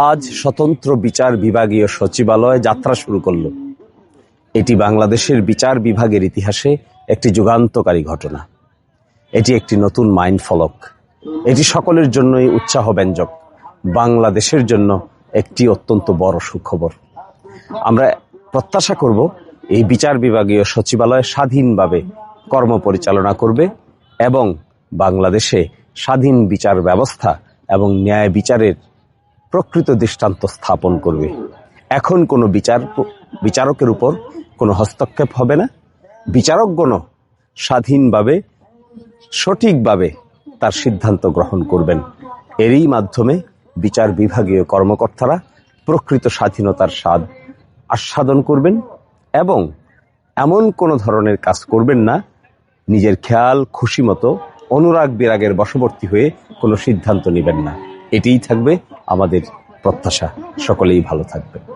আজ স্বতন্ত্র বিচার বিভাগীয় সচিবালয় যাত্রা শুরু করল। এটি বাংলাদেশের বিচার বিভাগের ইতিহাসে একটি যুগান্তকারী ঘটনা। এটি একটি নতুন মাইন ফলক। এটি সকলের জন্যই উৎসাহ ব্যঞ্জক বাংলাদেশের জন্য একটি অত্যন্ত বড় সুখবর। আমরা প্রত্যাশা করব এই বিচার বিভাগীয় সচিবালয় স্বাধীনভাবে কর্ম পরিচালনা করবে এবং বাংলাদেশে স্বাধীন বিচার ব্যবস্থা এবং ন্যায় বিচারের প্রকৃত দৃষ্টান্ত স্থাপন করবে। এখন কোনো বিচার বিচারকের উপর কোনো হস্তক্ষেপ হবে না। বিচারকগণ স্বাধীনভাবে, সঠিকভাবে তার সিদ্ধান্ত গ্রহণ করবেন। এরই মাধ্যমে বিচার বিভাগীয় কর্মকর্তারা প্রকৃত স্বাধীনতার স্বাদ আস্বাদন করবেন এবং এমন কোনো ধরনের কাজ করবেন না, নিজের খেয়াল, খুশি মতো, অনুরাগ বিরাগের বশবর্তী হয়ে কোনো সিদ্ধান্ত নেবেন না। এটিই থাকবে আমাদের প্রত্যাশা। সকলেই ভালো থাকবে